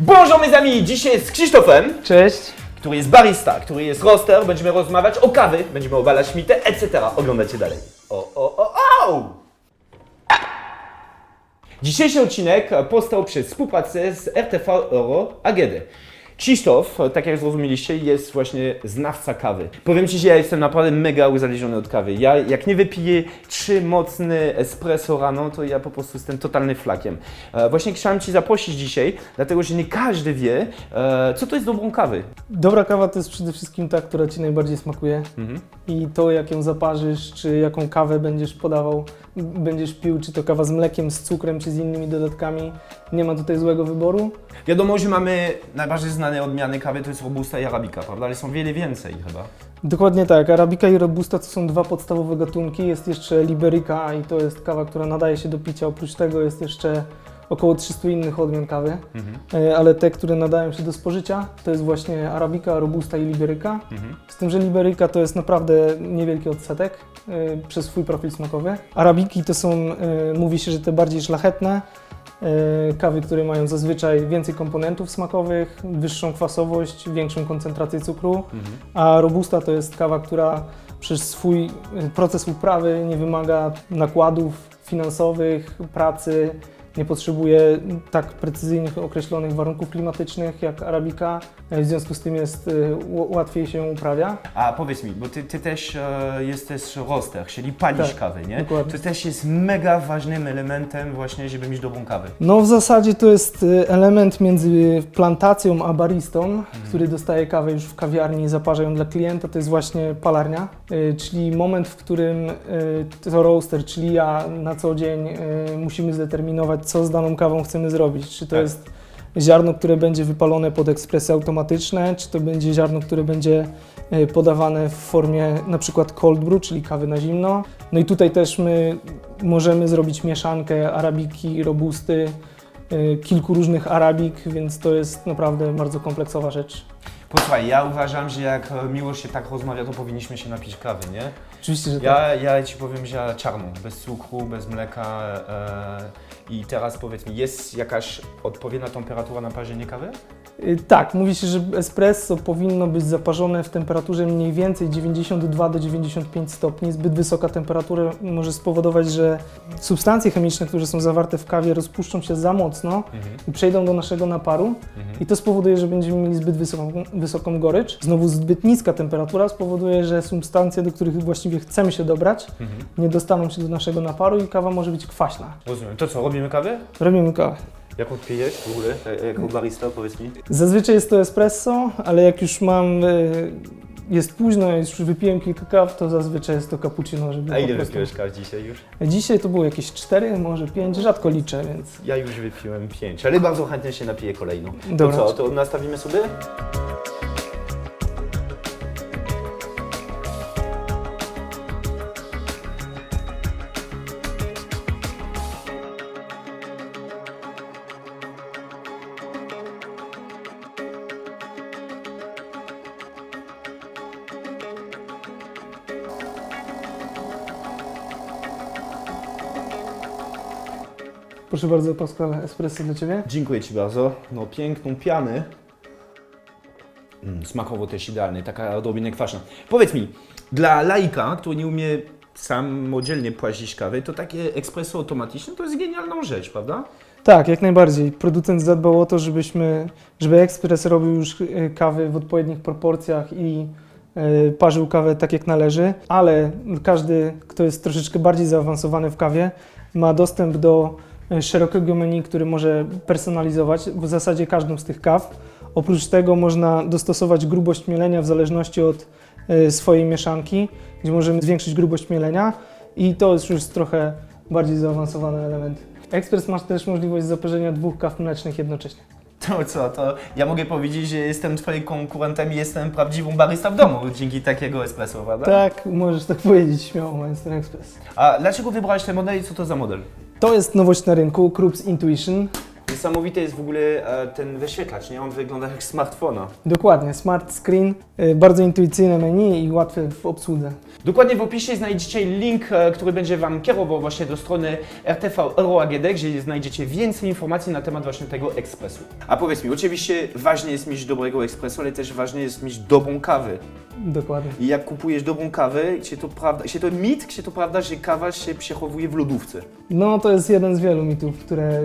Bonjour mes amis, dzisiaj z Krzysztofem, Cześć. który jest barista, który jest roster, będziemy rozmawiać o kawy, będziemy obalać mitę, etc. Oglądajcie dalej. O, o, o, o! Dzisiejszy odcinek powstał przez współpracę z RTV Euro AGD. Krzysztof, tak jak zrozumieliście, jest właśnie znawca kawy. Powiem Ci, że ja jestem naprawdę mega uzależniony od kawy. Ja jak nie wypiję trzy mocne espresso rano, to ja po prostu jestem totalny flakiem. E, właśnie chciałem Ci zaprosić dzisiaj, dlatego że nie każdy wie, e, co to jest dobrą kawy. Dobra kawa to jest przede wszystkim ta, która Ci najbardziej smakuje. Mhm. I to, jak ją zaparzysz, czy jaką kawę będziesz podawał, będziesz pił, czy to kawa z mlekiem, z cukrem, czy z innymi dodatkami. Nie ma tutaj złego wyboru. Wiadomo, że mamy najbardziej znane odmiany kawy, to jest Robusta i Arabica, prawda? Ale są wiele więcej chyba. Dokładnie tak. Arabica i Robusta to są dwa podstawowe gatunki. Jest jeszcze Liberica i to jest kawa, która nadaje się do picia. Oprócz tego jest jeszcze około 300 innych odmian kawy. E, Ale te, które nadają się do spożycia, to jest właśnie Arabica, Robusta i Liberica. Z tym, że Liberica to jest naprawdę niewielki odsetek y, przez swój profil smakowy. Arabiki to są, y, mówi się, że te bardziej szlachetne kawy, które mają zazwyczaj więcej komponentów smakowych, wyższą kwasowość, większą koncentrację cukru, a Robusta to jest kawa, która przez swój proces uprawy nie wymaga nakładów finansowych, pracy, nie potrzebuje tak precyzyjnych określonych warunków klimatycznych jak Arabika, w związku z tym jest ł- łatwiej się uprawia. A powiedz mi, bo ty, ty też e, jesteś roster, czyli palisz Tak, kawę, nie? dokładnie. To też jest mega ważnym elementem właśnie, żeby mieć dobrą kawę. No w zasadzie to jest y, element między plantacją a baristą, który dostaje kawę już w kawiarni i zaparza ją dla klienta, to jest właśnie palarnia, y, czyli moment, w którym y, to roaster, czyli ja na co dzień y, musimy zdeterminować, co z daną kawą chcemy zrobić. Czy to Tak. jest ziarno, które będzie wypalone pod ekspresy automatyczne, czy to będzie ziarno, które będzie y, podawane w formie na przykład cold brew, czyli kawy na zimno. No i tutaj też my możemy zrobić mieszankę arabiki, robusty, y, kilku różnych arabik, więc to jest naprawdę bardzo kompleksowa rzecz. Posłuchaj, ja uważam, że jak e, miło się tak rozmawia, to powinniśmy się napić kawy, nie? Oczywiście, że tak. Ja, ja ci powiem, że czarną, bez cukru, bez mleka. E, I teraz powiedz mi, jest jakaś odpowiednia temperatura na parzenie kawy? Y, Tak, mówi się, że espresso powinno być zaparzone w temperaturze mniej więcej 92 do 95 stopni. Zbyt wysoka temperatura może spowodować, że substancje chemiczne, które są zawarte w kawie, rozpuszczą się za mocno i przejdą do naszego naparu. I to spowoduje, że będziemy mieli zbyt wysoką, wysoką gorycz. Znowu zbyt niska temperatura spowoduje, że substancje, do których właściwie chcemy się dobrać, nie dostaną się do naszego naparu i kawa może być kwaśna. Rozumiem. To co, robimy kawę? Robimy kawę. Jak odpijesz w ogóle, e, jako barista, powiedz mi? Zazwyczaj jest to espresso, ale jak już mam, y, jest późno, już wypiłem kilka kaw, to zazwyczaj jest to cappuccino, żeby A ile prostu... wypiłeś kaw dzisiaj już? Dzisiaj to było jakieś 4, może 5, rzadko liczę, więc Ja już wypiłem pięć, ale bardzo chętnie się napiję kolejną. Dobra. To co, to nastawimy sobie? Proszę bardzo Pascal, espresso dla Ciebie. Dziękuję Ci bardzo. No piękną pianę. Mm, smakowo też idealny, taka odrobinę kwaśna. Powiedz mi, dla laika, który nie umie samodzielnie płazić kawy, to takie espresso automatyczne to jest genialną rzecz, prawda? Tak, jak najbardziej. Producent zadbał o to, żebyśmy, żeby ekspres robił już y, kawy w odpowiednich proporcjach i y, parzył kawę tak jak należy, ale każdy, kto jest troszeczkę bardziej zaawansowany w kawie, ma dostęp do szerokiego menu, który może personalizować w zasadzie każdą z tych kaw. Oprócz tego można dostosować grubość mielenia w zależności od y, swojej mieszanki, gdzie możemy zwiększyć grubość mielenia i to jest już trochę bardziej zaawansowany element. Ekspres masz też możliwość zaparzenia dwóch kaw mlecznych jednocześnie. To co, to ja mogę powiedzieć, że jestem Twoim konkurentem i jestem prawdziwą barista w domu dzięki takiego espresso, prawda? Tak, możesz tak powiedzieć śmiało, ten ekspres. A dlaczego wybrałeś ten model i co to za model? To jest nowość na rynku, Krups Intuition. Niesamowity jest w ogóle e, ten wyświetlacz, nie? On wygląda jak smartfona. Dokładnie, smart screen, y, bardzo intuicyjne menu i łatwe w obsłudze. Dokładnie w opisie znajdziecie link, e, który będzie Wam kierował właśnie do strony RTV Euro AGD, gdzie znajdziecie więcej informacji na temat właśnie tego ekspresu. A powiedz mi, oczywiście ważne jest mieć dobrego ekspresu, ale też ważne jest mieć dobrą kawę. Dokładnie. I jak kupujesz dobrą kawę, czy to prawda, czy to mit, czy to prawda, że kawa się przechowuje w lodówce? No to jest jeden z wielu mitów, które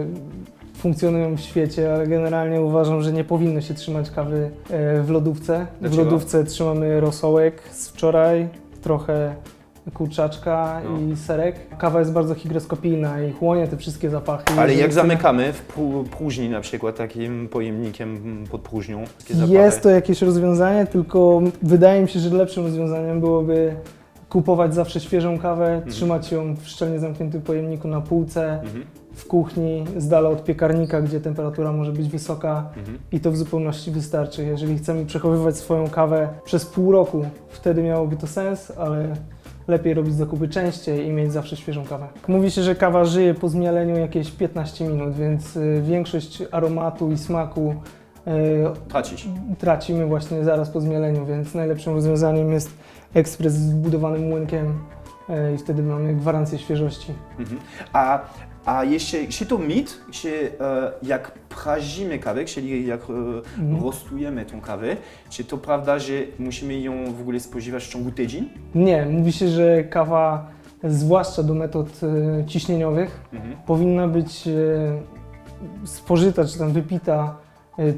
funkcjonują w świecie, ale generalnie uważam, że nie powinno się trzymać kawy e, w lodówce. W Dlaczego? lodówce trzymamy rosołek z wczoraj, trochę kurczaczka No. i serek. Kawa jest bardzo hygroskopijna i chłonie te wszystkie zapachy. Ale jak chcemy- zamykamy w pró- próżni na przykład takim pojemnikiem pod próżnią. Jest to jakieś rozwiązanie, tylko wydaje mi się, że lepszym rozwiązaniem byłoby kupować zawsze świeżą kawę, trzymać ją w szczelnie zamkniętym pojemniku na półce, Mhm, w kuchni, z dala od piekarnika, gdzie temperatura może być wysoka mhm. i to w zupełności wystarczy. Jeżeli chcemy przechowywać swoją kawę przez pół roku, wtedy miałoby to sens, ale lepiej robić zakupy częściej i mieć zawsze świeżą kawę. Mówi się, że kawa żyje po zmieleniu jakieś 15 minut, więc y, większość aromatu i smaku y, Tracić. tracimy właśnie zaraz po zmieleniu, więc najlepszym rozwiązaniem jest ekspres z wbudowanym młynkiem y, i wtedy mamy gwarancję świeżości. Mhm. A, a jeszcze, czy to mit, czy e, jak prażymy kawę, czyli jak e, Mhm. rostujemy tą kawę, czy to prawda, że musimy ją w ogóle spożywać w ciągu tydzień? Nie, mówi się, że kawa, zwłaszcza do metod y, ciśnieniowych, Mhm. powinna być y, spożyta czy tam wypita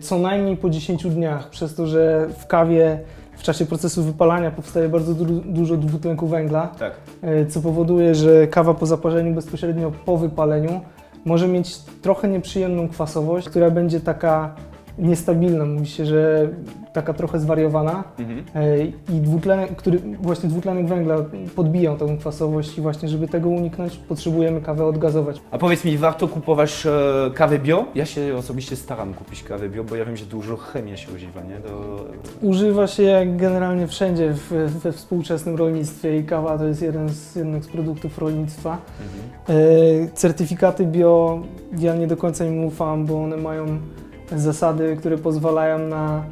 co najmniej po 10 dniach, przez to, że w kawie w czasie procesu wypalania powstaje bardzo du- dużo dwutlenku węgla, Tak. y, co powoduje, że kawa po zaparzeniu bezpośrednio po wypaleniu może mieć trochę nieprzyjemną kwasowość, która będzie taka niestabilna, mówi się, że taka trochę zwariowana. Mhm. E, I dwutlenek, który, właśnie dwutlenek węgla podbijał tę kwasowość i właśnie, żeby tego uniknąć, potrzebujemy kawę odgazować. A powiedz mi, warto kupować e, kawę bio? Ja się osobiście staram kupić kawę bio, bo ja wiem, że dużo chemii się używa, nie? Do... Używa się jak generalnie wszędzie w, we współczesnym rolnictwie i kawa to jest jeden z, jednych z produktów rolnictwa. Mhm. E, Certyfikaty bio ja nie do końca im ufam, bo one mają zasady, które pozwalają na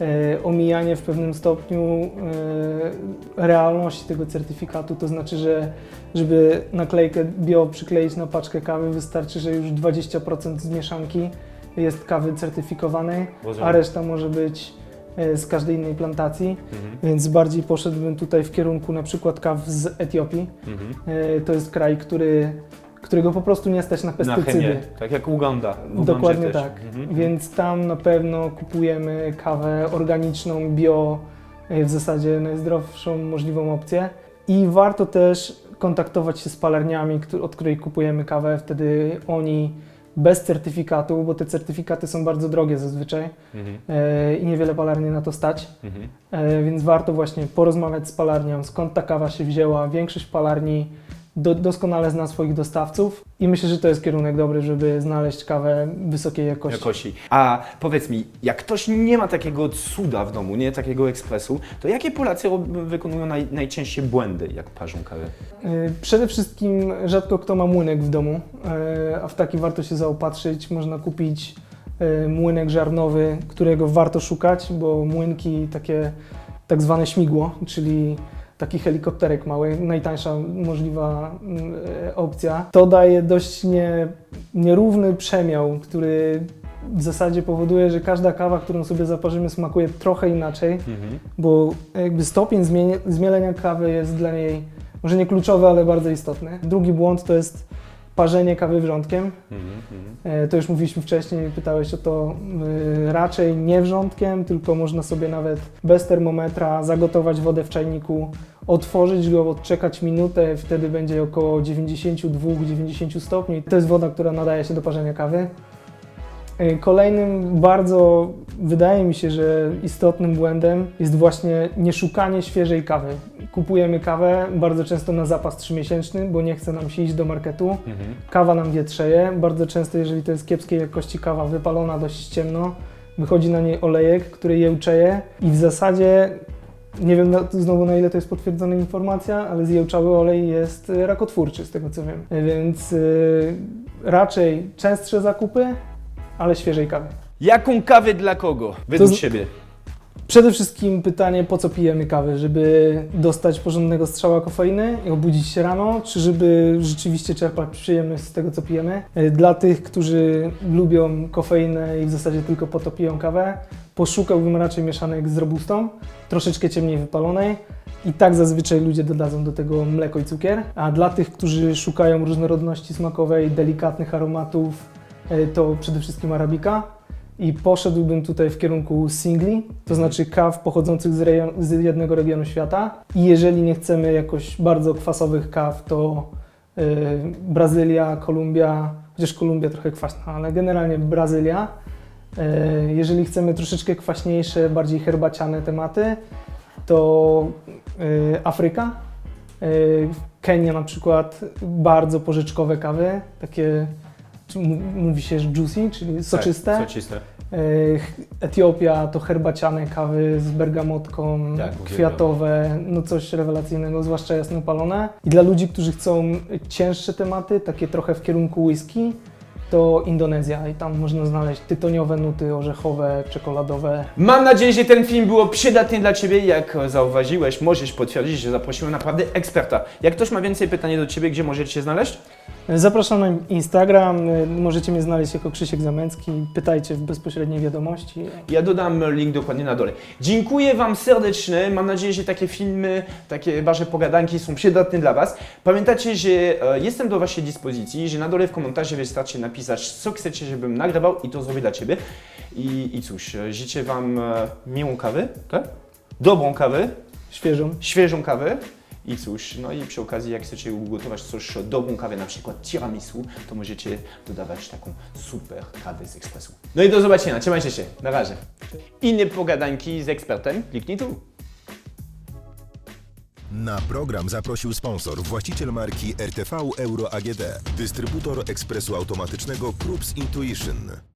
e, omijanie w pewnym stopniu e, realności tego certyfikatu. To znaczy, że żeby naklejkę bio przykleić na paczkę kawy, wystarczy, że już 20% z mieszanki jest kawy certyfikowanej, Rozumiem. a reszta może być e, z każdej innej plantacji. Mhm. Więc bardziej poszedłbym tutaj w kierunku na przykład kaw z Etiopii. Mhm. To jest kraj, który, którego po prostu nie stać na Na pestycydy. chemię, tak jak Uganda. Ugandzie Dokładnie też. tak. Mhm. Więc tam na pewno kupujemy kawę organiczną, bio, e, w zasadzie najzdrowszą możliwą opcję. I warto też kontaktować się z palarniami, od której kupujemy kawę. Wtedy oni bez certyfikatu, bo te certyfikaty są bardzo drogie zazwyczaj Mhm. e, i niewiele palarni na to stać. Mhm. E, Więc warto właśnie porozmawiać z palarnią, skąd ta kawa się wzięła. Większość palarni do, doskonale zna swoich dostawców i myślę, że to jest kierunek dobry, żeby znaleźć kawę wysokiej jakości. Jakości. A powiedz mi, jak ktoś nie ma takiego cuda w domu, nie takiego ekspresu, to jakie Polacy rob- wykonują naj, najczęściej błędy, jak parzą kawę? E, Przede wszystkim rzadko kto ma młynek w domu, e, a w taki warto się zaopatrzyć. Można kupić e, młynek żarnowy, którego warto szukać, bo młynki takie tak zwane śmigło, czyli taki helikopterek mały, najtańsza możliwa mm, e, opcja. To daje dość nie, nierówny przemiał, który w zasadzie powoduje, że każda kawa, którą sobie zaparzymy, smakuje trochę inaczej Mhm. bo jakby stopień zmielenia kawy jest dla niej może nie kluczowy, ale bardzo istotny. Drugi błąd to jest parzenie kawy wrzątkiem. Mhm. Mhm. E, To już mówiliśmy wcześniej, pytałeś o to y, raczej nie wrzątkiem, tylko można sobie nawet bez termometra zagotować wodę w czajniku, otworzyć go, odczekać minutę, wtedy będzie około 92-90 stopni. To jest woda, która nadaje się do parzenia kawy. E, Kolejnym bardzo, wydaje mi się, że istotnym błędem jest właśnie nieszukanie świeżej kawy. Kupujemy kawę bardzo często na zapas 3-miesięczny, bo nie chce nam się iść do marketu. Mhm. Kawa nam wietrzeje. Bardzo często, jeżeli to jest kiepskiej jakości kawa, wypalona dość ciemno, wychodzi na niej olejek, który jełczeje i w zasadzie nie wiem znowu na ile to jest potwierdzona informacja, ale zjełczały olej jest y, rakotwórczy z tego co wiem. Więc y, raczej częstsze zakupy ale świeżej kawy. Jaką kawę dla kogo? Według z- siebie. Przede wszystkim pytanie, po co pijemy kawę? Żeby dostać porządnego strzała kofeiny i obudzić się rano, czy żeby rzeczywiście czerpać przyjemność z tego, co pijemy? E, Dla tych, którzy lubią kofeinę i w zasadzie tylko po to piją kawę, poszukałbym raczej mieszanek z robustą, troszeczkę ciemniej wypalonej. I tak zazwyczaj ludzie dodadzą do tego mleko i cukier. A dla tych, którzy szukają różnorodności smakowej, delikatnych aromatów, to przede wszystkim arabika. I poszedłbym tutaj w kierunku singli, to znaczy kaw pochodzących z, rejon, z jednego regionu świata. I jeżeli nie chcemy jakoś bardzo kwasowych kaw, to yy, Brazylia, Kolumbia, chociaż Kolumbia trochę kwaśna, ale generalnie Brazylia. Yy, jeżeli chcemy troszeczkę kwaśniejsze, bardziej herbaciane tematy, to yy, Afryka. Yy, Kenia na przykład, bardzo porzeczkowe kawy, takie mówi się że juicy, czyli soczyste. Tak, soczyste. Ech, Etiopia to herbaciane kawy z bergamotką, Tak, kwiatowe, no coś rewelacyjnego, zwłaszcza jasnopalone. I dla ludzi, którzy chcą cięższe tematy, takie trochę w kierunku whisky, to Indonezja i tam można znaleźć tytoniowe nuty, orzechowe, czekoladowe. Mam nadzieję, że ten film był przydatny dla Ciebie. Jak zauważyłeś, możesz potwierdzić, że zaprosiłem naprawdę eksperta. Jak ktoś ma więcej pytań do Ciebie, gdzie możecie się znaleźć? Zapraszam na Instagram, możecie mnie znaleźć jako Krzysiek Zamęcki, pytajcie w bezpośredniej wiadomości. Ja dodam link dokładnie na dole. Dziękuję Wam serdecznie. Mam nadzieję, że takie filmy, takie wasze pogadanki są przydatne dla Was. Pamiętajcie, że e, jestem do Waszej dyspozycji, że na dole w komentarzu wystarczy napisać, co chcecie, żebym nagrywał i to zrobię dla Ciebie. I, i cóż, e, życzę Wam e, miłą kawę, tak? Dobrą kawę, Świeżą. świeżą kawę. I cóż, no i przy okazji, jak chcecie ugotować coś dobrą kawę, na przykład tiramisu, to możecie dodawać taką super kawę z ekspresu. No i do zobaczenia, trzymajcie się, na razie. Inne pogadanki z ekspertem, kliknij tu. Na program zaprosił sponsor, właściciel marki RTV Euro AGD, dystrybutor ekspresu automatycznego Krups Intuition.